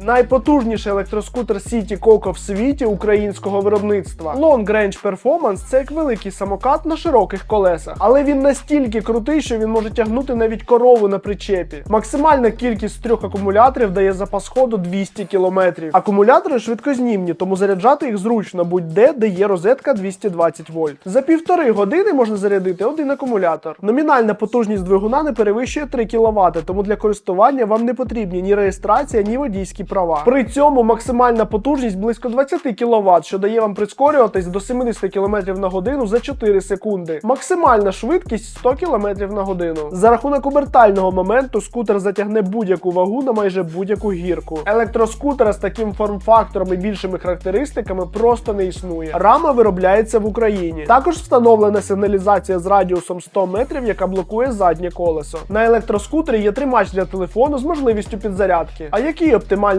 Найпотужніший електроскутер City Coco в світі українського виробництва. Long Range Performance – це як великий самокат на широких колесах, але він настільки крутий, що він може тягнути навіть корову на причепі. Максимальна кількість трьох акумуляторів дає запас ходу 200 км. Акумулятори швидкознімні, тому заряджати їх зручно будь-де, де є розетка 220 вольт. За півтори години можна зарядити один акумулятор. Номінальна потужність двигуна не перевищує 3 кВт, тому для користування вам не потрібні ні реєстрація, ні водійські права. При цьому максимальна потужність близько 20 кВт, що дає вам прискорюватись до 70 км на годину за 4 секунди. Максимальна швидкість 100 км на годину. За рахунок обертального моменту скутер затягне будь-яку вагу на майже будь-яку гірку. Електроскутера з таким форм-фактором і більшими характеристиками просто не існує. Рама виробляється в Україні. Також встановлена сигналізація з радіусом 100 метрів, яка блокує заднє колесо. На електроскутері є тримач для телефону з можливістю підзарядки. А який оптимальний